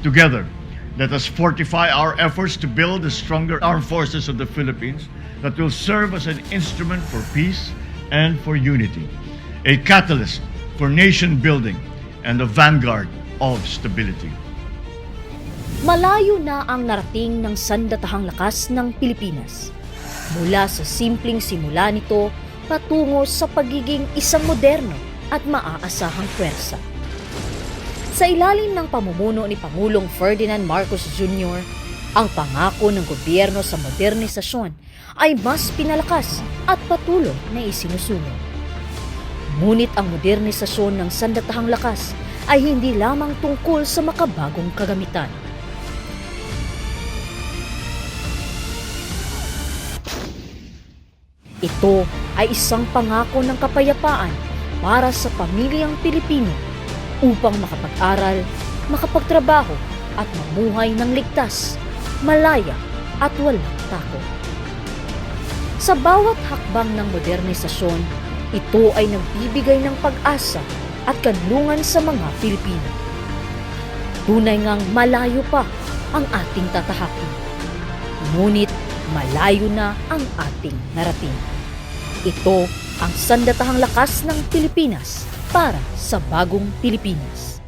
Together, let us fortify our efforts to build a stronger armed forces of the Philippines that will serve as an instrument for peace and for unity, a catalyst for nation building, and a vanguard of stability. Malayo na ang narating ng sandatahang lakas ng Pilipinas. Mula sa simpleng simula nito patungo sa pagiging isang moderno at maaasahang pwersa. Sa ilalim ng pamumuno ni Pangulong Ferdinand Marcos Jr., ang pangako ng gobyerno sa modernisasyon ay mas pinalakas at patuloy na isinusulong. Ngunit ang modernisasyon ng sandatahang lakas ay hindi lamang tungkol sa makabagong kagamitan. Ito ay isang pangako ng kapayapaan para sa pamilyang Pilipino upang makapag-aral, makapagtrabaho at mamuhay ng ligtas, malaya at walang takot. Sa bawat hakbang ng modernisasyon, ito ay nagbibigay ng pag-asa at kanlungan sa mga Pilipino. Tunay ngang malayo pa ang ating tatahakin. Ngunit malayo na ang ating narating. Ito ang sandatahang lakas ng Pilipinas para sa bagong Pilipinas.